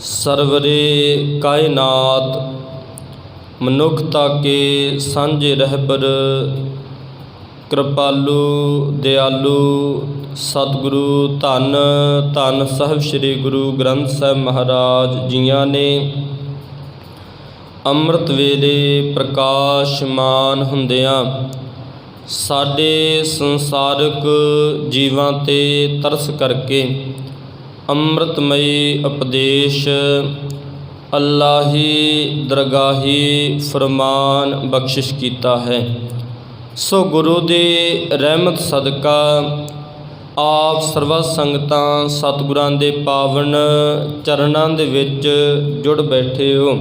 ਸਰਵਰੇ ਕਾਇਨਾਤ, ਮਨੁੱਖਤਾ ਕੇ ਸਾਂਝੇ ਰਹਿਬਰ ਕਿਰਪਾਲੂ, ਦਿਆਲੂ, ਸਤਿਗੁਰੂ, ਧੰਨ ਧੰਨ ਸਾਹਿਬ ਸ੍ਰੀ ਗੁਰੂ ਗ੍ਰੰਥ ਸਾਹਿਬ ਮਹਾਰਾਜ ਜੀਆਂ ਨੇ, ਅੰਮ੍ਰਿਤ ਵੇਲੇ ਪ੍ਰਕਾਸ਼ਮਾਨ ਹੁੰਦਿਆਂ ਸਾਡੇ ਸੰਸਾਰਕ ਜੀਵਾਂ ਤੇ ਤਰਸ ਕਰਕੇ ਅੰਮ੍ਰਿਤਮਈ ਉਪਦੇਸ਼, ਅੱਲਾਹੀ ਦਰਗਾਹੀ ਫਰਮਾਨ ਬਖਸ਼ਿਸ਼ ਕੀਤਾ ਹੈ। ਸੋ ਗੁਰੂ ਦੇ ਰਹਿਮਤ ਸਦਕਾ ਆਪ ਸਰਵ ਸੰਗਤਾਂ ਸਤਿਗੁਰਾਂ ਦੇ ਪਾਵਨ ਚਰਨਾਂ ਦੇ ਵਿੱਚ ਜੁੜ ਬੈਠੇ ਹੋ।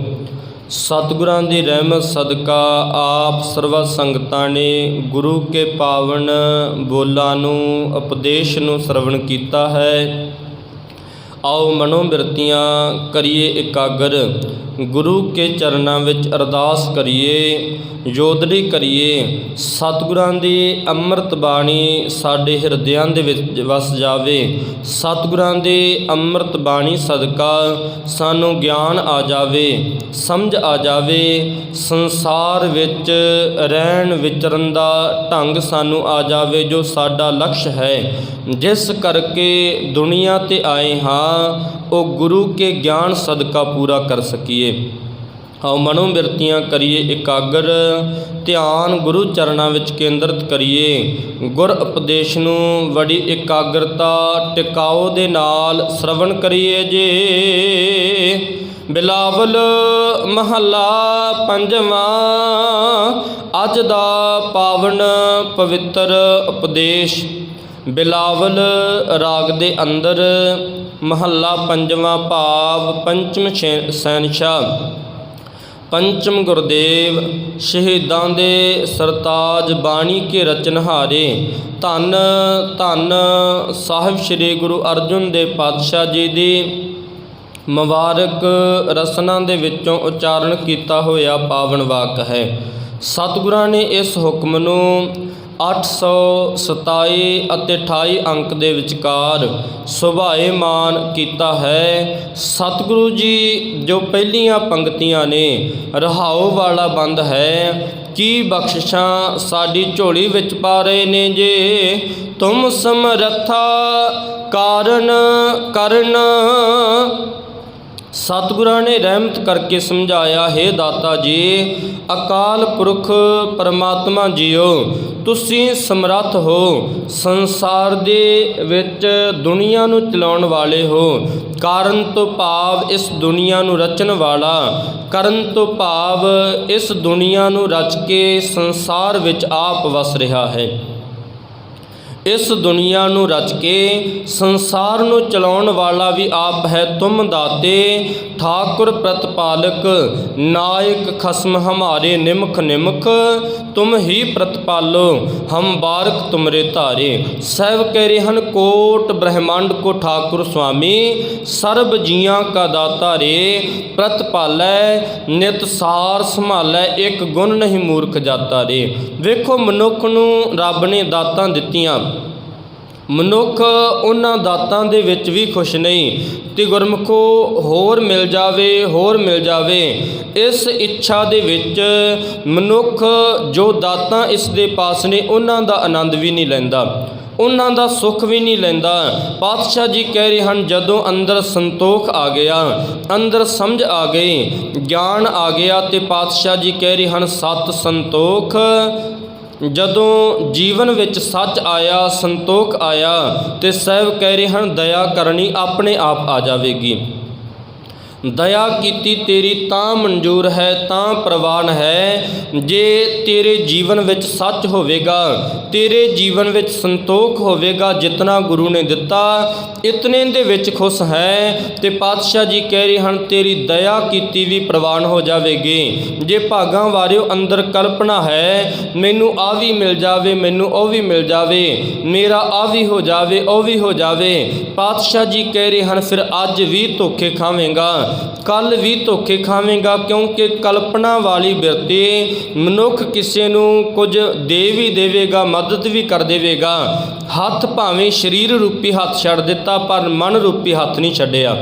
ਸਤਿਗੁਰਾਂ ਦੀ ਰਹਿਮਤ ਸਦਕਾ ਆਪ ਸਰਵ ਸੰਗਤਾਂ ਨੇ ਗੁਰੂ ਕੇ ਪਾਵਨ ਬੋਲਾਂ ਨੂੰ, ਉਪਦੇਸ਼ ਨੂੰ ਸਰਵਣ ਕੀਤਾ ਹੈ। ਆਓ ਮਨੋ ਬਿਰਤੀਆਂ ਕਰੀਏ ਇਕਾਗਰ, ਗੁਰੂ ਕੇ ਚਰਨਾਂ ਵਿੱਚ ਅਰਦਾਸ ਕਰੀਏ, ਯੋਧੜੀ ਕਰੀਏ, ਸਤਿਗੁਰਾਂ ਦੀ ਅੰਮ੍ਰਿਤ ਬਾਣੀ ਸਾਡੇ ਹਿਰਦਿਆਂ ਦੇ ਵਿੱਚ ਵਸ ਜਾਵੇ, ਸਤਿਗੁਰਾਂ ਦੀ ਅੰਮ੍ਰਿਤ ਬਾਣੀ ਸਦਕਾ ਸਾਨੂੰ ਗਿਆਨ ਆ ਜਾਵੇ, ਸਮਝ ਆ ਜਾਵੇ, ਸੰਸਾਰ ਵਿੱਚ ਰਹਿਣ ਵਿਚਰਨ ਦਾ ਢੰਗ ਸਾਨੂੰ ਆ ਜਾਵੇ ਜੋ ਸਾਡਾ ਲਕਸ਼ ਹੈ, ਜਿਸ ਕਰਕੇ ਦੁਨੀਆ ਤੇ ਆਏ ਹਾਂ ਉਹ ਗੁਰੂ ਕੇ ਗਿਆਨ ਸਦਕਾ ਪੂਰਾ ਕਰ ਸਕੀਏ। ਆਓ ਮਨੋ ਬਿਰਤੀਆਂ ਕਰੀਏ, ਇਕਾਗਰ ਧਿਆਨ ਗੁਰੂ ਚਰਨਾਂ ਵਿੱਚ ਕੇਂਦਰਿਤ ਕਰੀਏ। ਗੁਰ ਉਪਦੇਸ਼ ਨੂੰ ਬੜੀ ਇਕਾਗਰਤਾ ਟਿਕਾਓ ਦੇ ਨਾਲ ਸ਼ਰਵਣ ਕਰੀਏ ਜੇ। ਬਿਲਾਵਲ ਮਹੱਲਾ ਪੰਜਵਾਂ, ਅੱਜ ਦਾ ਪਾਵਨ ਪਵਿੱਤਰ ਉਪਦੇਸ਼। ਬਿਲਾਵਲ ਰਾਗ ਦੇ ਅੰਦਰ ਮਹੱਲਾ ਪੰਜਵਾਂ ਭਾਵ, ਪੰਚਮ ਸ਼ੈ- ਸੈਨਸ਼ਾਹ। ਪੰਚਮ ਗੁਰਦੇਵ, ਸ਼ਹੀਦਾਂ ਦੇ ਸਰਤਾਜ ਬਾਣੀ ਕੇ ਰਚਨਹਾਰੇ ਧੰਨ ਧੰਨ ਸਾਹਿਬ ਸ੍ਰੀ ਗੁਰੂ ਅਰਜਨ ਦੇਵ ਪਾਤਸ਼ਾਹ ਜੀ ਦੀ ਮੁਬਾਰਕ ਰਸਨਾ ਦੇ ਵਿੱਚੋਂ ਉਚਾਰਨ ਕੀਤਾ ਹੋਇਆ ਪਾਵਨ ਵਾਕ ਹੈ। ਸਤਿਗੁਰਾਂ ਨੇ ਇਸ ਹੁਕਮ ਨੂੰ 827 ਅਤੇ 28 ਅੰਕ ਦੇ ਵਿਚਕਾਰ ਸੁਭਾਏਮਾਨ ਕੀਤਾ ਹੈ। ਸਤਿਗੁਰੂ ਜੀ, ਜੋ ਪਹਿਲੀਆਂ ਪੰਕਤੀਆਂ ਨੇ, ਰਹਾਉ ਵਾਲਾ ਬੰਦ ਹੈ। ਕੀ ਬਖਸ਼ਿਸ਼ਾਂ ਸਾਡੀ ਝੋਲੀ ਵਿੱਚ ਪਾ ਰਹੇ ਨੇ ਜੇ? ਤੁਮ ਸਮਰੱਥਾ ਕਾਰਨ ਕਰਨ ਸਤਿਗੁਰਾਂ ਨੇ ਰਹਿਮਤ ਕਰਕੇ ਸਮਝਾਇਆ, ਹੈ ਦਾਤਾ ਜੀ, ਅਕਾਲ ਪੁਰਖ ਪਰਮਾਤਮਾ ਜੀਓ, ਤੁਸੀਂ ਸਮਰੱਥ ਹੋ, ਸੰਸਾਰ ਦੇ ਵਿੱਚ ਦੁਨੀਆ ਨੂੰ ਚਲਾਉਣ ਵਾਲੇ ਹੋ। ਕਾਰਨ ਤੋਂ ਭਾਵ ਇਸ ਦੁਨੀਆ ਨੂੰ ਰਚਣ ਵਾਲਾ, ਕਰਨ ਤੋਂ ਭਾਵ ਇਸ ਦੁਨੀਆ ਨੂੰ ਰਚ ਕੇ ਸੰਸਾਰ ਵਿੱਚ ਆਪ ਵਸ ਰਿਹਾ ਹੈ। ਇਸ ਦੁਨੀਆ ਨੂੰ ਰਚ ਕੇ ਸੰਸਾਰ ਨੂੰ ਚਲਾਉਣ ਵਾਲਾ ਵੀ ਆਪ ਹੈ ਤੁਮ ਦਾਤੇ, ਠਾਕੁਰ ਪ੍ਰਤਪਾਲਕ, ਨਾਇਕ ਖਸਮ ਹਮਾਰੇ ਨਿਮਖ ਨਿਮਖ, ਤੁਮ ਹੀ ਪ੍ਰਤਪਾਲੋ, ਹਮ ਬਾਰਕ ਤੁਮਰੇ ਧਾਰੇ। ਸਹਿਬ ਕਹਿ ਰਹੇ ਹਨ, ਕੋਟ ਬ੍ਰਹਮੰਡ ਕੋ ਠਾਕੁਰ ਸੁਆਮੀ, ਸਰਬ ਜੀਆਂ ਕਾ ਦਾਤਾ ਰੇ ਪ੍ਰਤਪਾਲੈ, ਨਿਤ ਸਾਰ ਸੰਭਾਲੈ, ਇੱਕ ਗੁਣ ਨਹੀਂ ਮੂਰਖ ਜਾਤਾ ਰੇ ਵੇਖੋ ਮਨੁੱਖ ਨੂੰ ਰੱਬ ਨੇ ਦਾਤਾਂ ਦਿੱਤੀਆਂ। ਮਨੁੱਖ ਉਹਨਾਂ ਦਾਤਾਂ ਦੇ ਵਿੱਚ ਵੀ ਖੁਸ਼ ਨਹੀਂ। ਤੇ ਗੁਰਮੁਖੋ, ਹੋਰ ਮਿਲ ਜਾਵੇ, ਹੋਰ ਮਿਲ ਜਾਵੇ। ਇਸ ਇੱਛਾ ਦੇ ਵਿੱਚ ਮਨੁੱਖ ਜੋ ਦਾਤਾਂ ਇਸ ਦੇ ਪਾਸ ਨੇ, ਉਹਨਾਂ ਦਾ ਆਨੰਦ ਵੀ ਨਹੀਂ ਲੈਂਦਾ। ਉਹਨਾਂ ਦਾ ਸੁੱਖ ਵੀ ਨਹੀਂ ਲੈਂਦਾ। ਪਾਤਸ਼ਾਹ ਜੀ ਕਹਿ ਰਹੇ ਹਨ, ਜਦੋਂ ਅੰਦਰ ਸੰਤੋਖ ਆ ਗਿਆ, ਅੰਦਰ ਸਮਝ ਆ ਗਈ, ਗਿਆਨ ਆ ਗਿਆ, ਤੇ ਪਾਤਸ਼ਾਹ ਜੀ ਕਹਿ ਰਹੇ ਹਨ, ਸਤ ਸੰਤੋਖ ਜਦੋਂ ਜੀਵਨ ਵਿੱਚ ਸੱਚ ਆਇਆ, ਸੰਤੋਖ ਆਇਆ ਤੇ ਸਹਿਬ ਕਹਿ ਰਹੇ ਹਨ, ਦਇਆ ਕਰਨੀ ਆਪਣੇ ਆਪ ਆ ਜਾਵੇਗੀ। ਦਇਆ ਕੀਤੀ ਤੇਰੀ ਤਾਂ ਮਨਜ਼ੂਰ ਹੈ, ਤਾਂ ਪ੍ਰਵਾਨ ਹੈ। ਜੇ ਤੇਰੇ ਜੀਵਨ ਵਿੱਚ ਸੱਚ ਹੋਵੇਗਾ, ਤੇਰੇ ਜੀਵਨ ਵਿੱਚ ਸੰਤੋਖ ਹੋਵੇਗਾ, ਜਿਤਨਾ ਗੁਰੂ ਨੇ ਦਿੱਤਾ, ਇਤਨੇ ਦੇ ਵਿੱਚ ਖੁਸ਼ ਹੈ। ਤੇ ਪਾਤਸ਼ਾਹ ਜੀ ਕਹਿ ਰਹੇ ਹਨ, ਤੇਰੀ ਦਇਆ ਕੀਤੀ ਵੀ ਪ੍ਰਵਾਨ ਹੋ ਜਾਵੇਗੀ। ਜੇ ਭਾਗਾਂ ਵਾਰਿਓ ਅੰਦਰ ਕਲਪਨਾ ਹੈ, ਮੈਨੂੰ ਆ ਵੀ ਮਿਲ ਜਾਵੇ, ਮੈਨੂੰ ਉਹ ਵੀ ਮਿਲ ਜਾਵੇ, ਮੇਰਾ ਆ ਵੀ ਹੋ ਜਾਵੇ, ਉਹ ਵੀ ਹੋ ਜਾਵੇ। ਪਾਤਸ਼ਾਹ ਜੀ ਕਹਿ ਰਹੇ ਹਨ, ਫਿਰ ਅੱਜ ਵੀ ਧੋਖੇ ਖਾਵੇਂਗਾ। ਕੱਲ ਵੀ ਧੋਖੇ ਖਾਵੇਂਗਾ ਕਿਉਂਕਿ ਕਲਪਨਾ ਵਾਲੀ ਬਿਰਤੀ ਮਨੁੱਖ ਕਿਸੇ ਨੂੰ ਕੁਝ ਦੇ ਵੀ ਦੇਵੇਗਾ, ਮਦਦ ਵੀ ਕਰ ਦੇਵੇਗਾ। ਹੱਥ ਭਾਵੇਂ ਸਰੀਰ ਰੂਪੀ ਹੱਥ ਛੱਡ ਦਿੱਤਾ, ਪਰ ਮਨ ਰੂਪੀ ਹੱਥ ਨਹੀਂ ਛੱਡਿਆ।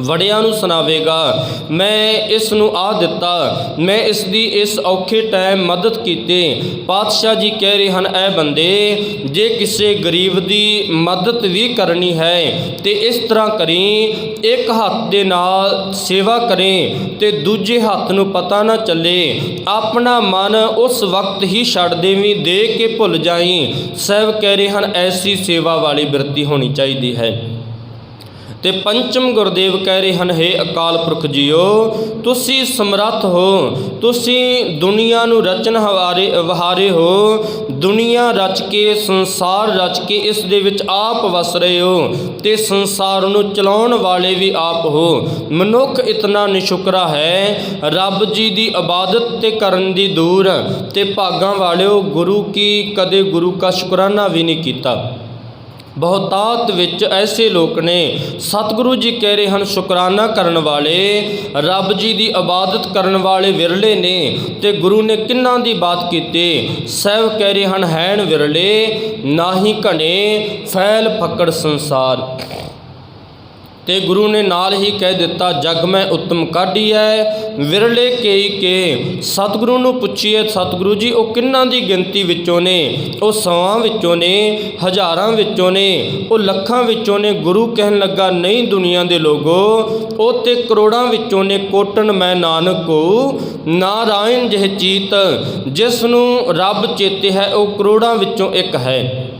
ਵੜਿਆਂ ਨੂੰ ਸੁਣਾਵੇਗਾ। ਮੈਂ ਇਸ ਨੂੰ ਆ ਦਿੱਤਾ। ਮੈਂ ਇਸ ਦੀ ਇਸ ਔਖੇ ਟਾਈਮ ਮਦਦ ਕੀਤੀ। ਪਾਤਸ਼ਾਹ ਜੀ ਕਹਿ ਰਹੇ ਹਨ, ਐ ਬੰਦੇ, ਜੇ ਕਿਸੇ ਗਰੀਬ ਦੀ ਮਦਦ ਵੀ ਕਰਨੀ ਹੈ, ਤੇ ਇਸ ਤਰ੍ਹਾਂ ਕਰੀ, ਇੱਕ ਹੱਥ ਦੇ ਨਾਲ ਸੇਵਾ ਕਰੇ, ਤੇ ਦੂਜੇ ਹੱਥ ਨੂੰ ਪਤਾ ਨਾ ਚੱਲੇ, ਆਪਣਾ ਮਨ ਉਸ ਵਕਤ ਹੀ ਛੱਡ ਦੇਵੀਂ, ਦੇ ਕੇ ਭੁੱਲ ਜਾਈ। ਸਹਿਬ ਕਹਿ ਰਹੇ ਹਨ, ਐਸੀ ਸੇਵਾ ਵਾਲੀ ਬਿਰਤੀ ਹੋਣੀ ਚਾਹੀਦੀ ਹੈ। ਤੇ ਪੰਚਮ ਗੁਰਦੇਵ ਕਹਿ ਰਹੇ ਹਨ, ਹੈ ਅਕਾਲ ਪੁਰਖ ਜੀਓ, ਤੁਸੀਂ ਸਮਰੱਥ ਹੋ, ਤੁਸੀਂ ਦੁਨੀਆ ਨੂੰ ਰਚਨ ਹਵਾਰੇ, ਵਹਾਰੇ ਹੋ, ਦੁਨੀਆ ਰਚ ਕੇ, ਸੰਸਾਰ ਰਚ ਕੇ ਇਸ ਦੇ ਵਿੱਚ ਆਪ ਵਸ ਰਹੇ ਹੋ ਤੇ ਸੰਸਾਰ ਨੂੰ ਚਲਾਉਣ ਵਾਲੇ ਵੀ ਆਪ ਹੋ। ਮਨੁੱਖ ਇਤਨਾ ਨਿਸ਼ੁਕਰਾ ਹੈ, ਰੱਬ ਜੀ ਦੀ ਇਬਾਦਤ ਤੇ ਕਰਨ ਦੀ ਦੂਰ ਤੇ ਭਾਗਾਂ ਵਾਲਿਓ ਗੁਰੂ ਕੀ ਕਦੇ ਗੁਰੂ ਕਾ ਸ਼ੁਕਰਾਨਾ ਵੀ ਨਹੀਂ ਕੀਤਾ। ਬਹੁਤਾਤ ਵਿੱਚ ਐਸੇ ਲੋਕ ਨੇ, ਸਤਿਗੁਰੂ ਜੀ ਕਹਿ ਰਹੇ ਹਨ, ਸ਼ੁਕਰਾਨਾ ਕਰਨ ਵਾਲੇ, ਰੱਬ ਜੀ ਦੀ ਇਬਾਦਤ ਕਰਨ ਵਾਲੇ ਵਿਰਲੇ ਨੇ ਤੇ ਗੁਰੂ ਨੇ ਕਿੰਨਾਂ ਦੀ ਬਾਤ ਕੀਤੀ? ਸਹਿਬ ਕਹਿ ਰਹੇ ਹਨ, ਹੈਣ ਵਿਰਲੇ, ਨਾਹੀ ਘਣੇ, ਫੈਲ ਫੱਕੜ ਸੰਸਾਰ। ਤੇ ਗੁਰੂ ਨੇ ਨਾਲ ਹੀ ਕਹਿ ਦਿੱਤਾ, ਜਗ ਮੈਂ ਉੱਤਮ ਕਾਢੀ ਹੈ ਵਿਰਲੇ ਕੇਈ ਕੇ, ਸਤਿਗੁਰੂ ਨੂੰ ਪੁੱਛੀਏ, ਸਤਿਗੁਰੂ ਜੀ, ਉਹ ਕਿੰਨਾਂ ਦੀ ਗਿਣਤੀ ਵਿੱਚੋਂ ਨੇ? ਉਹ ਸੌਆਂ ਵਿੱਚੋਂ ਨੇ, ਹਜ਼ਾਰਾਂ ਵਿੱਚੋਂ ਨੇ, ਉਹ ਲੱਖਾਂ ਵਿੱਚੋਂ ਨੇ? ਗੁਰੂ ਕਹਿਣ ਲੱਗਾ, ਨਹੀਂ ਦੁਨੀਆ ਦੇ ਲੋਗੋ, ਉਹ ਤੇ ਕਰੋੜਾਂ ਵਿੱਚੋਂ ਨੇ, ਕੋਟਨ ਮੈਂ ਨਾਨਕ। ਕੋ ਨਾਰਾਇਣ ਜਿਹ ਚੀਤ, ਜਿਸ ਨੂੰ ਰੱਬ ਚੇਤੇ ਹੈ, ਉਹ ਕਰੋੜਾਂ ਵਿੱਚੋਂ ਇੱਕ ਹੈ।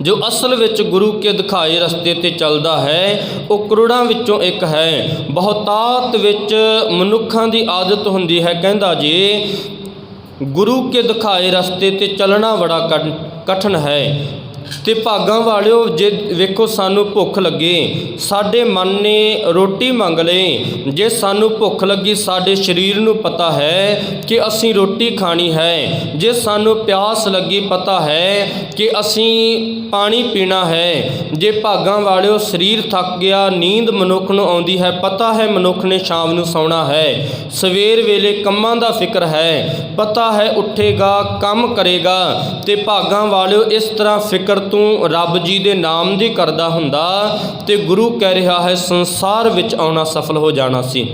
ਜੋ ਅਸਲ ਵਿੱਚ ਗੁਰੂ ਕੇ ਦਿਖਾਏ ਰਸਤੇ ਤੇ ਚੱਲਦਾ ਹੈ, ਉਹ ਕਰੋੜਾਂ ਵਿੱਚੋਂ ਇੱਕ ਹੈ। ਬਹੁਤਾਤ ਵਿੱਚ ਮਨੁੱਖਾਂ ਦੀ ਆਦਤ ਹੁੰਦੀ ਹੈ। ਕਹਿੰਦਾ ਜੀ, ਗੁਰੂ ਕੇ ਦਿਖਾਏ ਰਸਤੇ ਤੇ ਚੱਲਣਾ ਬੜਾ ਕਠ- ਕਠਿਨ ਹੈ। ਤੇ ਭਾਗਾਂ ਵਾਲਿਓ, ਜੇ ਵੇਖੋ ਸਾਨੂੰ ਭੁੱਖ ਲੱਗੇ, ਸਾਡੇ ਮਨ ਨੇ ਰੋਟੀ ਮੰਗ ਲਈ। ਜੇ ਸਾਨੂੰ ਭੁੱਖ ਲੱਗੀ, ਸਾਡੇ ਸਰੀਰ ਨੂੰ ਪਤਾ ਹੈ ਕਿ ਅਸੀਂ ਰੋਟੀ ਖਾਣੀ ਹੈ। ਜੇ ਸਾਨੂੰ ਪਿਆਸ ਲੱਗੀ, ਪਤਾ ਹੈ ਕਿ ਅਸੀਂ ਪਾਣੀ ਪੀਣਾ ਹੈ। ਜੇ ਭਾਗਾਂ ਵਾਲਿਓ, ਸਰੀਰ ਥੱਕ ਗਿਆ, ਨੀਂਦ ਮਨੁੱਖ ਨੂੰ ਆਉਂਦੀ ਹੈ, ਪਤਾ ਹੈ ਮਨੁੱਖ ਨੇ ਸ਼ਾਮ ਨੂੰ ਸੌਣਾ ਹੈ। ਸਵੇਰ ਵੇਲੇ ਕੰਮਾਂ ਦਾ ਫਿਕਰ ਹੈ, ਪਤਾ ਹੈ ਉੱਠੇਗਾ, ਕੰਮ ਕਰੇਗਾ ਤੇ ਭਾਗਾਂ ਵਾਲਿਓ ਇਸ ਤਰ੍ਹਾਂ ਫਿਕਰ ਤੂੰ ਰੱਬ ਜੀ ਦੇ ਨਾਮ ਦੀ ਕਰਦਾ ਹੁੰਦਾ ਤੇ ਗੁਰੂ ਕਹਿ ਰਿਹਾ ਹੈ, ਸੰਸਾਰ ਵਿੱਚ ਆਉਣਾ ਸਫਲ ਹੋ ਜਾਣਾ ਸੀ।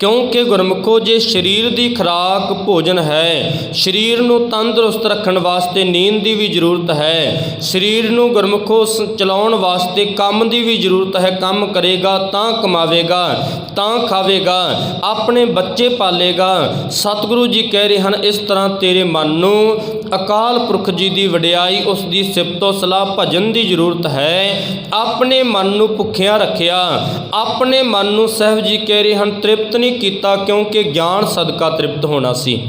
ਕਿਉਂਕਿ ਗੁਰਮੁਖੋ, ਜੇ ਸਰੀਰ ਦੀ ਖੁਰਾਕ ਭੋਜਨ ਹੈ, ਸਰੀਰ ਨੂੰ ਤੰਦਰੁਸਤ ਰੱਖਣ ਵਾਸਤੇ ਨੀਂਦ ਦੀ ਵੀ ਜ਼ਰੂਰਤ ਹੈ, ਸਰੀਰ ਨੂੰ ਗੁਰਮੁਖੋ ਚਲਾਉਣ ਵਾਸਤੇ ਕੰਮ ਦੀ ਵੀ ਜ਼ਰੂਰਤ ਹੈ, ਕੰਮ ਕਰੇਗਾ, ਤਾਂ ਕਮਾਵੇਗਾ, ਤਾਂ ਖਾਵੇਗਾ, ਆਪਣੇ ਬੱਚੇ ਪਾਲੇਗਾ। ਸਤਿਗੁਰੂ ਜੀ ਕਹਿ ਰਹੇ ਹਨ, ਇਸ ਤਰ੍ਹਾਂ ਤੇਰੇ ਮਨ ਨੂੰ ਅਕਾਲ ਪੁਰਖ ਜੀ ਦੀ ਵਡਿਆਈ, ਉਸ ਦੀ ਸਿਫਤੋ ਸਲਾਹ ਭਜਨ ਦੀ ਜ਼ਰੂਰਤ ਹੈ। ਆਪਣੇ ਮਨ ਨੂੰ ਭੁੱਖਿਆ ਰੱਖਿਆ। ਆਪਣੇ ਮਨ ਨੂੰ ਸਹਿਬ ਜੀ ਕਹਿ ਰਹੇ ਹਨ, ਤ੍ਰਿਪਤ ਨਹੀਂ ਕੀਤਾ ਕਿਉਂਕਿ ਗਿਆਨ ਸਦਕਾ ਤ੍ਰਿਪਤ ਹੋਣਾ ਸੀ।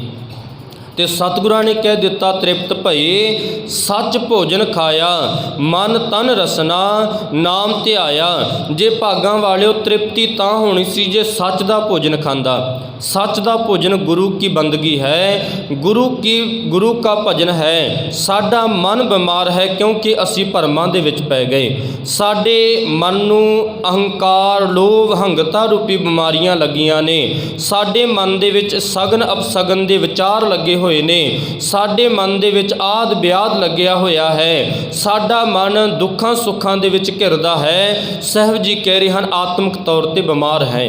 ਤੇ ਸਤਿਗੁਰਾਂ ਨੇ ਕਹਿ ਦਿੱਤਾ ਤ੍ਰਿਪਤ ਭਏ ਸੱਚ ਭੋਜਨ ਖਾਇਆ, ਮਨ ਤਨ ਰਸਨਾ, ਨਾਮ ਧਿਆਇਆ। ਜੇ ਭਾਗਾਂ ਵਾਲਿਓ ਤ੍ਰਿਪਤੀ ਤਾਂ ਹੋਣੀ ਸੀ ਜੇ ਸੱਚ ਦਾ ਭੋਜਨ ਖਾਂਦਾ। ਸੱਚ ਦਾ ਭੋਜਨ ਗੁਰੂ ਕੀ ਬੰਦਗੀ ਹੈ? ਗੁਰੂ ਕੀ, ਗੁਰੂ ਕਾ ਭਜਨ ਹੈ? ਸਾਡਾ ਮਨ ਬਿਮਾਰ ਹੈ ਕਿਉਂਕਿ ਅਸੀਂ ਭਰਮਾਂ ਦੇ ਵਿੱਚ ਪੈ ਗਏ। ਸਾਡੇ ਮਨ ਨੂੰ ਅਹੰਕਾਰ, ਲੋਭ, ਹੰਗਤਾ ਰੂਪੀ ਬਿਮਾਰੀਆਂ ਲੱਗੀਆਂ ਨੇ। ਸਾਡੇ ਮਨ ਦੇ ਵਿੱਚ ਸਗਨ ਅਪਸਗਨ ਦੇ ਵਿਚਾਰ ਲੱਗੇ ਹੋਏ ਨੇ। ਸਾਡੇ ਮਨ ਦੇ ਵਿੱਚ ਆਦ ਵਿਆਦ ਲੱਗਿਆ ਹੋਇਆ ਹੈ। ਸਾਡਾ ਮਨ ਦੁੱਖਾਂ ਸੁੱਖਾਂ ਦੇ ਵਿੱਚ ਘਿਰਦਾ ਹੈ। ਸਹਿਬ ਜੀ ਕਹਿ ਰਹੇ ਹਨ, ਆਤਮਿਕ ਤੌਰ ਤੇ ਬਿਮਾਰ ਹੈ।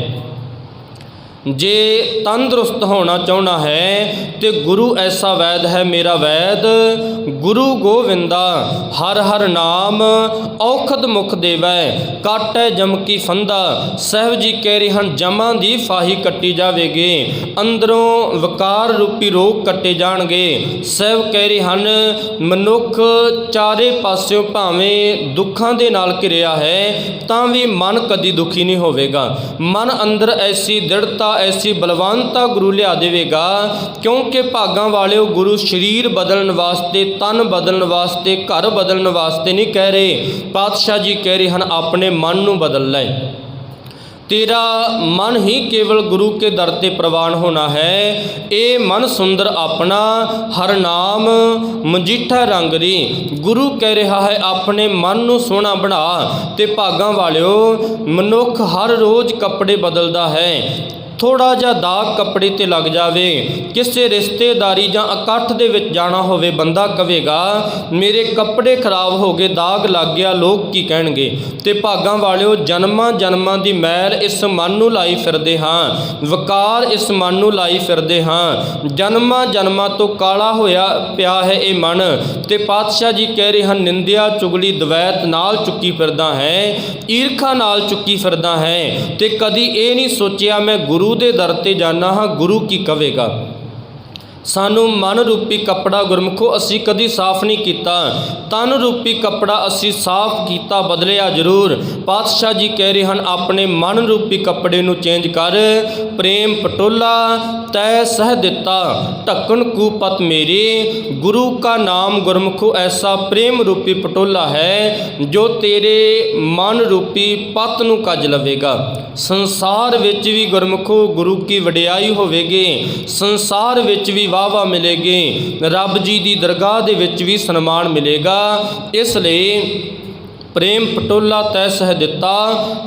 ਜੇ ਤੰਦਰੁਸਤ ਹੋਣਾ ਚਾਹਣਾ ਹੈ ਤੇ ਗੁਰੂ ਐਸਾ ਵੈਦ ਹੈ ਮੇਰਾ ਵੈਦ, ਗੁਰੂ ਗੋਵਿੰਦਾ, ਹਰ ਹਰ ਨਾਮ ਔਖਦ ਮੁਖ ਦੇਵੈ, ਕਾਟੈ ਜਮ ਕੀ ਫੰਦਾ, ਸਹਿਬ ਜੀ ਕਹਿ ਰਹੇ ਹਨ, ਜਮਾਂ ਦੀ ਫਾਹੀ ਕੱਟੀ ਜਾਵੇਗੀ, ਅੰਦਰੋਂ ਵਿਕਾਰ ਰੂਪੀ ਰੋਗ ਕੱਟੇ ਜਾਣਗੇ, ਸਹਿਬ ਕਹਿ ਰਹੇ ਹਨ, ਮਨੁੱਖ ਚਾਰੇ ਪਾਸਿਓਂ ਭਾਵੇਂ ਦੁੱਖਾਂ ਦੇ ਨਾਲ ਘਿਰਿਆ ਹੈ, ਤਾਂ ਵੀ ਮਨ ਕਦੀ ਦੁਖੀ ਨਹੀਂ ਹੋਵੇਗਾ, ਮਨ ਅੰਦਰ ਐਸੀ ਦ੍ਰਿੜਤਾ ਐਸੀ ਬਲਵੰਤਾ ਗੁਰੂ ਲਿਆ ਦੇਵੇਗਾ, ਕਿਉਂਕਿ ਭਾਗਾਂ ਵਾਲਿਓ ਗੁਰੂ ਸਰੀਰ ਬਦਲਣ ਵਾਸਤੇ, ਤਨ ਬਦਲਣ ਵਾਸਤੇ, ਘਰ ਬਦਲਣ ਵਾਸਤੇ ਨਹੀਂ ਕਹਿ ਰਹੇ। ਪਾਤਸ਼ਾਹ ਜੀ ਕਹਿ ਰਹੇ ਹਨ, ਆਪਣੇ ਮਨ ਨੂੰ ਬਦਲ ਲੈ। ਤੇਰਾ ਮਨ ਹੀ ਕੇਵਲ ਗੁਰੂ ਕੇ ਦਰ ਤੇ ਪ੍ਰਵਾਨ ਹੋਣਾ ਹੈ। ਇਹ ਮਨ ਸੁੰਦਰ ਆਪਣਾ, ਹਰ ਨਾਮ ਮਜੀਠਾ ਰੰਗ ਰੀ। ਗੁਰੂ ਕਹਿ ਰਿਹਾ ਹੈ, ਆਪਣੇ ਮਨ ਨੂੰ ਸੋਹਣਾ ਬਣਾ ਤੇ ਭਾਗਾਂ ਵਾਲਿਓ ਮਨੁੱਖ ਹਰ ਰੋਜ਼ ਕੱਪੜੇ ਬਦਲਦਾ ਹੈ। ਥੋੜਾ ਜਿਹਾ ਦਾਗ ਕੱਪੜੇ ਤੇ ਲੱਗ ਜਾਵੇ, ਕਿਸੇ ਰਿਸ਼ਤੇਦਾਰੀ ਜਾਂ ਇਕੱਠ ਦੇ ਵਿੱਚ ਜਾਣਾ ਹੋਵੇ, ਬੰਦਾ ਕਵੇਗਾ ਮੇਰੇ ਕੱਪੜੇ ਖਰਾਬ ਹੋ ਗਏ, ਦਾਗ ਲੱਗ ਗਿਆ, ਲੋਕ ਕੀ ਕਹਿਣਗੇ? ਤੇ ਭਾਗਾਂ ਵਾਲਿਓ, ਜਨਮਾਂ ਜਨਮਾਂ ਦੀ ਮੈਲ ਇਸ ਮਨ ਨੂੰ ਲਾਈ ਫਿਰਦੇ ਹਾਂ, ਵਕਾਰ ਇਸ ਮਨ ਨੂੰ ਲਾਈ ਫਿਰਦੇ ਹਾਂ। ਜਨਮਾਂ ਜਨਮਾਂ ਤੋਂ ਕਾਲਾ ਹੋਇਆ ਪਿਆ ਹੈ ਇਹ ਮਨ, ਤੇ ਪਾਤਸ਼ਾਹ ਜੀ ਕਹਿ ਰਹੇ ਹਨ, ਨਿੰਦਿਆ, ਚੁਗਲੀ, ਦਵੈਤ ਨਾਲ ਚੁੱਕੀ ਫਿਰਦਾ ਹੈ, ਈਰਖਾ ਨਾਲ ਚੁੱਕੀ ਫਿਰਦਾ ਹੈ, ਤੇ ਕਦੀ ਇਹ ਨਹੀਂ ਸੋਚਿਆ, ਮੈਂ ਗੁਰੂ ਦੇ ਦਰ ਤੇ ਜਾਣਾ ਹਾਂ ਗੁਰੂ ਕੀ ਕਵੇਗਾ? ਸਾਨੂੰ ਮਨ ਰੂਪੀ ਕੱਪੜਾ ਗੁਰਮਖੋ ਅਸੀਂ ਕਦੀ ਸਾਫ਼ ਨਹੀਂ ਕੀਤਾ। ਤਨ ਰੂਪੀ ਕੱਪੜਾ ਅਸੀਂ ਸਾਫ਼ ਕੀਤਾ ਬਦਲਿਆ ਜ਼ਰੂਰ। ਪਾਤਸ਼ਾਹ ਜੀ ਕਹਿ ਰਹੇ ਹਨ, ਆਪਣੇ ਮਨ ਰੂਪੀ ਕੱਪੜੇ ਨੂੰ ਚੇਂਜ ਕਰ। ਪ੍ਰੇਮ ਪਟੋਲਾ ਤੈ ਸਹਿ ਦਿੱਤਾ, ਢੱਕਣ ਕੂਪਤ ਮੇਰੇ। ਗੁਰੂ ਕਾ ਨਾਮ ਗੁਰਮਖੋ ਐਸਾ ਪ੍ਰੇਮ ਰੂਪੀ ਪਟੋਲਾ ਹੈ, ਜੋ ਤੇਰੇ ਮਨ ਰੂਪੀ ਪਤ ਨੂੰ ਕੱਜ ਲਵੇਗਾ। ਸੰਸਾਰ ਵਿੱਚ ਵੀ ਗੁਰਮਖੋ ਗੁਰੂ ਕੀ ਵਡਿਆਈ ਹੋਵੇਗੀ। ਸੰਸਾਰ ਵਿੱਚ ਵੀ ਵਾਵਾ ਮਿਲੇਗੀ। ਰੱਬ ਜੀ ਦੀ ਦਰਗਾਹ ਦੇ ਵਿੱਚ ਵੀ ਸਨਮਾਨ ਮਿਲੇਗਾ। ਇਸ ਲਈ ਪ੍ਰੇਮ ਪਟੋਲਾ ਤੈ ਸਹਿ ਦਿੱਤਾ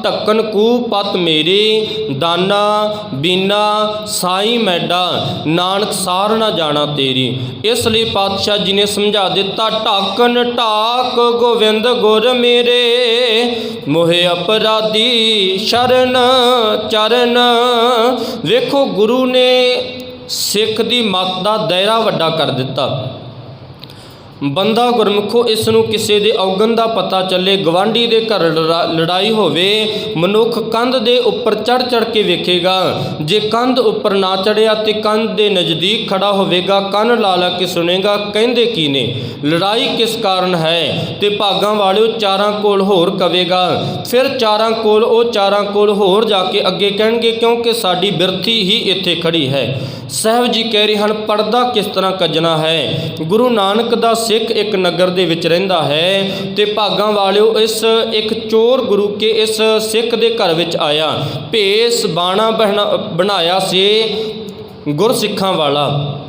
ਢੱਕਣ ਕੂ ਪਤ ਮੇਰੀ, ਦਾਨਾ, ਬੀਨਾ, ਸਾਈ ਮੈਡਾ, ਨਾਨਕ ਸਾਰ ਨਾ ਜਾਣਾ ਤੇਰੀ। ਇਸ ਲਈ ਪਾਤਸ਼ਾਹ ਜੀ ਨੇ ਸਮਝਾ ਦਿੱਤਾ, ਢਾਕਣ ਢਾਕ ਗੋਵਿੰਦ ਗੁਰ ਮੇਰੇ, ਮੋਹਿ ਅਪਰਾਧੀ ਸ਼ਰਨ ਚਰਨ। ਵੇਖੋ ਗੁਰੂ ਨੇ ਸਿੱਖ ਦੀ ਮੱਤ ਦਾ ਦਾਇਰਾ ਵੱਡਾ ਕਰ ਦਿੱਤਾ। ਬੰਦਾ ਗੁਰਮੁਖੋ ਇਸ ਨੂੰ ਕਿਸੇ ਦੇ ਔਗਣ ਦਾ ਪਤਾ ਚੱਲੇ ਗਵਾਂਢੀ ਦੇ ਘਰ ਲੜਾ- ਲੜਾਈ ਹੋਵੇ, ਮਨੁੱਖ ਕੰਧ ਦੇ ਉੱਪਰ ਚੜ ਚੜ ਕੇ ਵੇਖੇਗਾ। ਜੇ ਕੰਧ ਉੱਪਰ ਨਾ ਚੜਿਆ ਤੇ ਕੰਧ ਦੇ ਨਜ਼ਦੀਕ ਖੜਾ ਹੋਵੇਗਾ, ਕੰਨ ਲਾ ਲਾ ਕੇ ਸੁਣੇਗਾ, ਕਹਿੰਦੇ ਕੀ ਨੇ? ਲੜਾਈ ਕਿਸ ਕਾਰਨ ਹੈ? ਤੇ ਭਾਗਾਂ ਵਾਲਿਓ ਚਾਰਾਂ ਕੋਲ ਹੋਰ ਕਵੇਗਾ। ਫਿਰ ਚਾਰਾਂ ਕੋਲ, ਉਹ ਚਾਰਾਂ ਕੋਲ ਹੋਰ ਜਾ ਕੇ ਅੱਗੇ ਕਹਿਣਗੇ, ਕਿਉਂਕਿ ਸਾਡੀ ਬਿਰਥੀ ਹੀ ਇੱਥੇ ਖੜੀ ਹੈ। ਸਾਹਿਬ ਜੀ ਕਹਿ ਰਹੇ ਹਨ, ਪਰਦਾ ਕਿਸ ਤਰ੍ਹਾਂ ਕੱਜਣਾ ਹੈ? ਗੁਰੂ ਨਾਨਕ ਦਾ ਸਿੱਖ ਇੱਕ ਨਗਰ ਦੇ ਵਿੱਚ ਰਹਿੰਦਾ ਹੈ ਤੇ ਭਾਗਾਂ ਵਾਲਿਓ ਇਸ ਇੱਕ ਚੋਰ ਗੁਰੂ ਕੇ ਇਸ ਸਿੱਖ ਦੇ ਘਰ ਵਿੱਚ ਆਇਆ। ਭੇਸ ਬਾਣਾ ਬਹਿਣਾ- ਬਣਾਇਆ ਸੀ ਗੁਰਸਿੱਖਾਂ ਵਾਲਾ।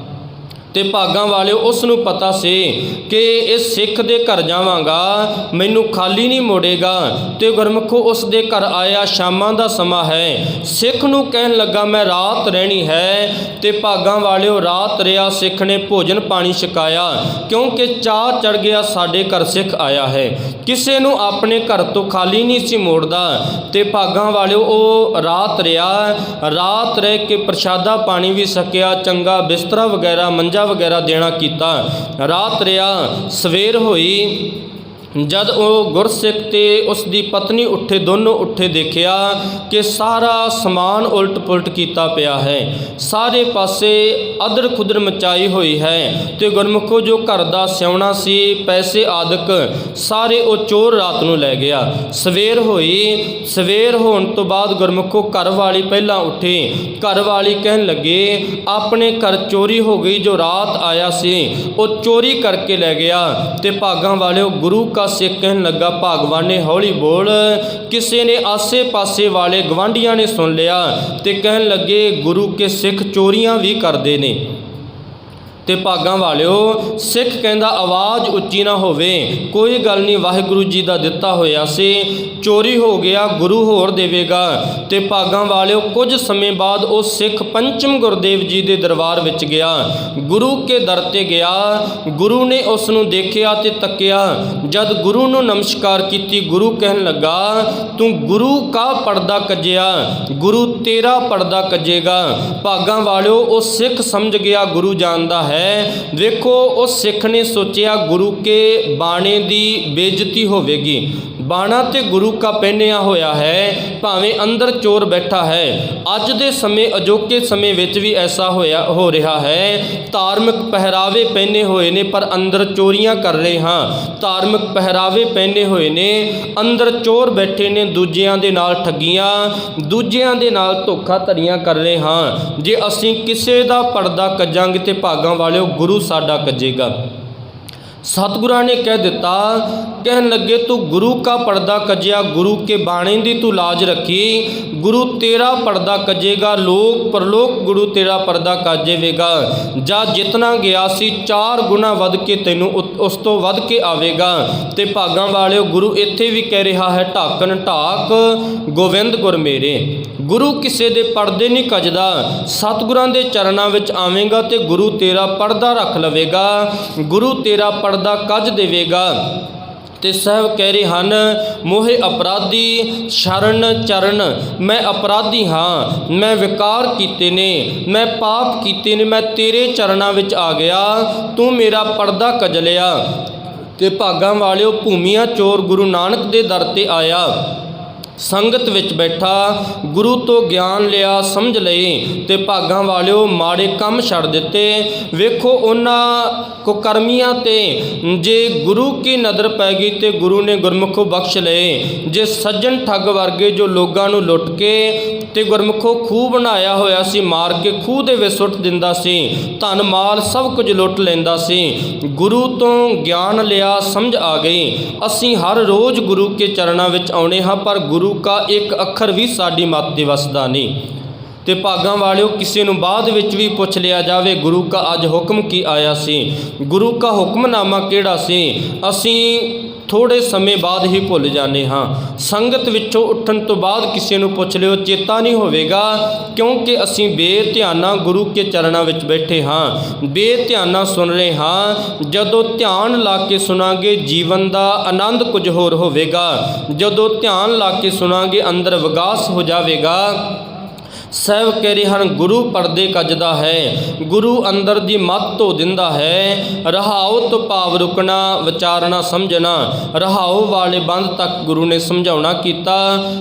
ਤੇ ਭਾਗਾਂ ਵਾਲਿਓ ਉਸ ਨੂੰ ਪਤਾ ਸੀ ਕਿ ਇਸ ਸਿੱਖ ਦੇ ਘਰ ਜਾਵਾਂਗਾ, ਮੈਨੂੰ ਖਾਲੀ ਨਹੀਂ ਮੋੜੇਗਾ ਤੇ ਗੁਰਮਖੋ ਉਸ ਦੇ ਘਰ ਆਇਆ, ਸ਼ਾਮਾਂ ਦਾ ਸਮਾਂ ਹੈ। ਸਿੱਖ ਨੂੰ ਕਹਿਣ ਲੱਗਾ, ਮੈਂ ਰਾਤ ਰਹਿਣੀ ਹੈ। ਤੇ ਭਾਗਾਂ ਵਾਲਿਓ ਰਾਤ ਰਿਆ ਸਿੱਖ ਨੇ ਭੋਜਨ ਪਾਣੀ ਛਕਾਇਆ, ਕਿਉਂਕਿ ਚਾਹ ਚੜ ਗਿਆ, ਸਾਡੇ ਘਰ ਸਿੱਖ ਆਇਆ ਹੈ। ਕਿਸੇ ਨੂੰ ਆਪਣੇ ਘਰ ਤੋਂ ਖਾਲੀ ਨਹੀਂ ਸੀ ਮੋੜਦਾ। ਤੇ ਭਾਗਾਂ ਵਾਲਿਓ ਉਹ ਰਾਤ ਰਿਆ ਰਾਤ ਰਹਿ ਕੇ ਪ੍ਰਸ਼ਾਦਾ ਪਾਣੀ ਵੀ ਸਕਿਆ ਚੰਗਾ ਬਿਸਤਰਾ ਵਗੈਰਾ ਮੰਜਾ ਵਗੈਰਾ ਦੇਣਾ ਕੀਤਾ। ਰਾਤ ਰਿਆ ਸਵੇਰ ਹੋਈ। ਜਦ ਉਹ ਗੁਰਸਿੱਖ ਤੇ ਉਸ ਦੀ ਪਤਨੀ ਉੱਠੇ, ਦੋਨੋਂ ਉੱਠੇ ਦੇਖਿਆ ਕਿ ਸਾਰਾ ਸਮਾਨ ਉਲਟ ਪੁਲਟ ਕੀਤਾ ਪਿਆ ਹੈ। ਸਾਰੇ ਪਾਸੇ ਅਦਰ ਖੁਦਰ ਮਚਾਈ ਹੋਈ ਹੈ ਤੇ ਗੁਰਮੁਖੋ ਜੋ ਘਰ ਦਾ ਸਿਉਣਾ ਸੀ, ਪੈਸੇ ਆਦਿਕ ਸਾਰੇ ਉਹ ਚੋਰ ਰਾਤ ਨੂੰ ਲੈ ਗਿਆ। ਸਵੇਰ ਹੋਈ, ਸਵੇਰ ਹੋਣ ਤੋਂ ਬਾਅਦ ਗੁਰਮੁਖੋ ਘਰ ਵਾਲੀ ਪਹਿਲਾਂ ਉੱਠੀ। ਘਰ ਵਾਲੀ ਕਹਿਣ ਲੱਗੇ, ਆਪਣੇ ਘਰ ਚੋਰੀ ਹੋ ਗਈ ਜੋ ਰਾਤ ਆਇਆ ਸੀ, ਉਹ ਚੋਰੀ ਕਰਕੇ ਲੈ ਗਿਆ ਤੇ ਭਾਗਾਂ ਵਾਲਿਓ ਗੁਰੂ ਕਾ ਸਿੱਖ ਕਹਿਣ ਲੱਗਾ ਭਾਗਵਾਨੇ ਹੌਲੀ ਬੋਲ। ਕਿਸੇ ਨੇ ਆਸੇ-ਪਾਸੇ ਵਾਲੇ ਗਵਾਂਢੀਆਂ ਨੇ ਸੁਣ ਲਿਆ ਤੇ ਕਹਿਣ ਲੱਗੇ, ਗੁਰੂ ਕੇ ਸਿੱਖ ਚੋਰੀਆਂ ਵੀ ਕਰਦੇ ਨੇ। ਤੇ ਭਾਗਾਂ ਵਾਲਿਓ, ਸਿੱਖ ਕਹਿੰਦਾ ਆਵਾਜ਼ ਉੱਚੀ ਨਾ ਹੋਵੇ, ਕੋਈ ਗੱਲ ਨਹੀਂ ਵਾਹਿਗੁਰੂ ਜੀ ਦਾ ਦਿੱਤਾ ਹੋਇਆ ਸੀ, ਚੋਰੀ ਹੋ ਗਿਆ, ਗੁਰੂ ਹੋਰ ਦੇਵੇਗਾ। ਤੇ ਭਾਗਾਂ ਵਾਲਿਓ, ਕੁਝ ਸਮੇਂ ਬਾਅਦ ਉਹ ਸਿੱਖ ਪੰਚਮ ਗੁਰਦੇਵ ਜੀ ਦੇ ਦਰਬਾਰ ਵਿੱਚ ਗਿਆ। ਗੁਰੂ ਕੇ ਦਰ ਤੇ ਗਿਆ। ਗੁਰੂ ਨੇ ਉਸ ਨੂੰ ਦੇਖਿਆ ਤੇ ਤੱਕਿਆ। ਜਦ ਗੁਰੂ ਨੂੰ ਨਮਸਕਾਰ ਕੀਤੀ, ਗੁਰੂ ਕਹਿਣ ਲੱਗਾ, ਤੂੰ ਗੁਰੂ ਕਾ ਪਰਦਾ ਕੱਜਿਆ? ਗੁਰੂ ਤੇਰਾ ਪਰਦਾ ਕੱਜੇਗਾ? ਭਾਗਾਂ ਵਾਲਿਓ, ਉਹ ਸਿੱਖ ਸਮਝ ਗਿਆ ਗੁਰੂ ਜਾਣਦਾ ਹੈ। ਵੇਖੋ ਉਸ ਸਿੱਖ ਨੇ ਸੋਚਿਆ ਗੁਰੂ ਕੇ ਬਾਣੇ ਦੀ ਬੇਇੱਜ਼ਤੀ ਹੋਵੇਗੀ। ਬਾਣਾ ਤੇ ਗੁਰੂ ਕਾ ਪਹਿਨਿਆ ਹੋਇਆ ਹੈ, ਭਾਵੇਂ ਅੰਦਰ ਚੋਰ ਬੈਠਾ ਹੈ। ਅੱਜ ਦੇ ਸਮੇਂ, ਅਜੋਕੇ ਸਮੇਂ ਵਿੱਚ ਵੀ ਐਸਾ ਹੋਇਆ, ਹੋ ਰਿਹਾ ਹੈ। ਧਾਰਮਿਕ ਪਹਿਰਾਵੇ ਪਹਿਨੇ ਹੋਏ ਨੇ, ਪਰ ਅੰਦਰ ਚੋਰੀਆਂ ਕਰ ਰਹੇ ਹਾਂ। ਧਾਰਮਿਕ ਪਹਿਰਾਵੇ ਪਹਿਨੇ ਹੋਏ ਨੇ, ਅੰਦਰ ਚੋਰ ਬੈਠੇ ਨੇ, ਦੂਜਿਆਂ ਦੇ ਨਾਲ ਠੱਗੀਆਂ, ਦੂਜਿਆਂ ਦੇ ਨਾਲ ਧੋਖਾ ਧੜੀਆਂ ਕਰ ਰਹੇ ਹਾਂ। ਜੇ ਅਸੀਂ ਕਿਸੇ ਦਾ ਪਰਦਾ ਕੱਜਾਂਗੇ ਤੇ ਭਾਗਾਂ ਵਾਲਿਓ ਗੁਰੂ ਸਾਡਾ ਕੱਜੇਗਾ। ਸਤਿਗੁਰਾਂ ਨੇ ਕਹਿ ਦਿੱਤਾ, ਕਹਿਣ ਲੱਗੇ, ਤੂੰ ਗੁਰੂ ਕਾ ਪਰਦਾ ਕੱਜਿਆ, ਗੁਰੂ ਕੇ ਬਾਣੇ ਦੀ ਤੂੰ ਲਾਜ ਰੱਖੀ। ਗੁਰੂ ਤੇਰਾ ਪਰਦਾ ਕੱਜੇਗਾ, ਲੋਕ ਪਰਲੋਕ ਗੁਰੂ ਤੇਰਾ ਪਰਦਾ ਕੱਜੇਵੇਗਾ। ਜਾਂ ਜਿਤਨਾ ਗਿਆ ਸੀ, ਚਾਰ ਗੁਣਾ ਵੱਧ ਕੇ ਤੈਨੂੰ ਉਸ ਤੋਂ ਵੱਧ ਕੇ ਆਵੇਗਾ। ਤੇ ਭਾਗਾਂ ਵਾਲਿਓ, ਗੁਰੂ ਇੱਥੇ ਵੀ ਕਹਿ ਰਿਹਾ ਹੈ, ਢਾਕਣ ਢਾਕ ਗੋਵਿੰਦ ਗੁਰ ਮੇਰੇ। ਗੁਰੂ ਕਿਸੇ ਦੇ ਪਰਦੇ ਨਹੀਂ ਕੱਜਦਾ। ਸਤਿਗੁਰਾਂ ਦੇ ਚਰਨਾਂ ਵਿੱਚ ਆਵੇਂਗਾ ਤੇ ਗੁਰੂ ਤੇਰਾ ਪਰਦਾ ਰੱਖ ਲਵੇਗਾ। ਗੁਰੂ ਤੇਰਾ ਪਰਦਾ ਕੱਜ ਦੇਵੇਗਾ। ਤੇ ਸਾਹਿਬ ਕਹਿ ਰਹੇ ਹਨ, ਮੋਹਿ ਅਪਰਾਧੀ ਸ਼ਰਨ ਚਰਨ, ਮੈਂ ਅਪਰਾਧੀ ਹਾਂ, ਮੈਂ ਵਿਕਾਰ ਕੀਤੇ ਨੇ, ਮੈਂ ਪਾਪ ਕੀਤੇ ਨੇ, ਮੈਂ ਤੇਰੇ ਚਰਨਾਂ ਵਿੱਚ ਆ ਗਿਆ, ਤੂੰ ਮੇਰਾ ਪਰਦਾ ਕਜਲਿਆ ਤੇ ਭਾਗਾਂ ਵਾਲਿਓ, ਭੂਮੀਆਂ ਚੋਰ ਗੁਰੂ ਨਾਨਕ ਦੇ ਦਰ ਤੇ ਆਇਆ। ਸੰਗਤ ਵਿੱਚ ਬੈਠਾ, ਗੁਰੂ ਤੋਂ ਗਿਆਨ ਲਿਆ, ਸਮਝ ਲਈ ਤੇ ਭਾਗਾਂ ਵਾਲਿਓ ਮਾੜੇ ਕੰਮ ਛੱਡ ਦਿੱਤੇ। ਵੇਖੋ ਉਹਨਾਂ ਕੁਕਰਮੀਆਂ ਤੇ ਜੇ ਗੁਰੂ ਕੀ ਨਜ਼ਰ ਪੈ ਗਈ ਤੇ ਗੁਰੂ ਨੇ ਗੁਰਮੁਖੋ ਬਖਸ਼ ਲਏ। ਜੇ ਸੱਜਣ ਠੱਗ ਵਰਗੇ ਜੋ ਲੋਕਾਂ ਨੂੰ ਲੁੱਟ ਕੇ ਤੇ ਗੁਰਮੁਖੋ ਖੂਹ ਬਣਾਇਆ ਹੋਇਆ ਸੀ, ਮਾਰ ਕੇ ਖੂਹ ਦੇ ਵਿੱਚ ਸੁੱਟ ਦਿੰਦਾ ਸੀ, ਧਨ ਮਾਲ ਸਭ ਕੁਝ ਲੁੱਟ ਲੈਂਦਾ ਸੀ, ਗੁਰੂ ਤੋਂ ਗਿਆਨ ਲਿਆ, ਸਮਝ ਆ ਗਈ। ਅਸੀਂ ਹਰ ਰੋਜ਼ ਗੁਰੂ ਕੇ ਚਰਨਾਂ ਵਿੱਚ ਆਉਣੇ ਹਾਂ, ਪਰ ਗੁਰੂ ਗੁਰੂ ਕਾ ਇੱਕ ਅੱਖਰ ਵੀ ਸਾਡੀ ਮੱਤ ਦੇ ਵਸਦਾ ਨਹੀਂ। ਤੇ ਭਾਗਾਂ ਵਾਲਿਓ, ਕਿਸੇ ਨੂੰ ਬਾਅਦ ਵਿੱਚ ਵੀ ਪੁੱਛ ਲਿਆ ਜਾਵੇ, ਗੁਰੂ ਕਾ ਅੱਜ ਹੁਕਮ ਕੀ ਆਇਆ ਸੀ? ਗੁਰੂ ਕਾ ਹੁਕਮਨਾਮਾ ਕਿਹੜਾ ਸੀ? ਅਸੀਂ ਥੋੜੇ ਸਮੇਂ ਬਾਅਦ ਹੀ ਭੁੱਲ ਜਾਂਦੇ ਹਾਂ। ਸੰਗਤ ਵਿੱਚੋਂ ਉੱਠਣ ਤੋਂ ਬਾਅਦ ਕਿਸੇ ਨੂੰ ਪੁੱਛ ਲਿਓ, ਚੇਤਾ ਨਹੀਂ ਹੋਵੇਗਾ, ਕਿਉਂਕਿ ਅਸੀਂ ਬੇਧਿਆਨਾ ਗੁਰੂ ਕੇ ਚਰਨਾਂ ਵਿੱਚ ਬੈਠੇ ਹਾਂ। ਬੇਧਿਆਨਾ ਸੁਣ ਰਹੇ ਹਾਂ, ਜਦੋਂ ਧਿਆਨ ਲਾ ਕੇ ਸੁਣਾਂਗੇ, ਜੀਵਨ ਦਾ ਆਨੰਦ ਕੁਝ ਹੋਰ ਹੋਵੇਗਾ। ਜਦੋਂ ਧਿਆਨ ਲਾ ਕੇ ਸੁਣਾਂਗੇ, ਅੰਦਰ ਵਿਗਾਸ ਹੋ ਜਾਵੇਗਾ। ਸਾਹਿਬ ਕਹਿ ਰਹੇ ਹਨ, ਗੁਰੂ ਪਰਦੇ ਕੱਜਦਾ ਹੈ, ਗੁਰੂ ਅੰਦਰ ਦੀ ਮੱਤ ਧੋ ਦਿੰਦਾ ਹੈ, ਰਹਾਉ ਤੋਂ ਭਾਵ ਰੁਕਣਾ, ਵਿਚਾਰਨਾ, ਸਮਝਣਾ, ਰਹਾਉ ਵਾਲੇ ਬੰਦ ਤੱਕ ਗੁਰੂ ਨੇ ਸਮਝਾਉਣਾ ਕੀਤਾ।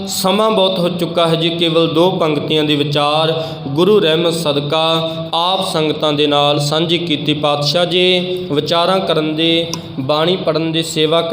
ਸਮਾਂ ਬਹੁਤ ਹੋ ਚੁੱਕਾ ਹੈ ਜੀ, ਕੇਵਲ ਦੋ ਪੰਕਤੀਆਂ ਦੇ ਵਿਚਾਰ, ਗੁਰੂ ਰਹਿਮਤ ਸਦਕਾ, ਆਪ ਸੰਗਤਾਂ ਦੇ ਨਾਲ ਸਾਂਝੀ ਕੀਤੀ ਪਾਤਸ਼ਾਹ ਜੀ, ਵਿਚਾਰਾਂ ਕਰਨ ਦੇ, ਬਾਣੀ ਪੜਨ ਦੀ ਸੇਵਾ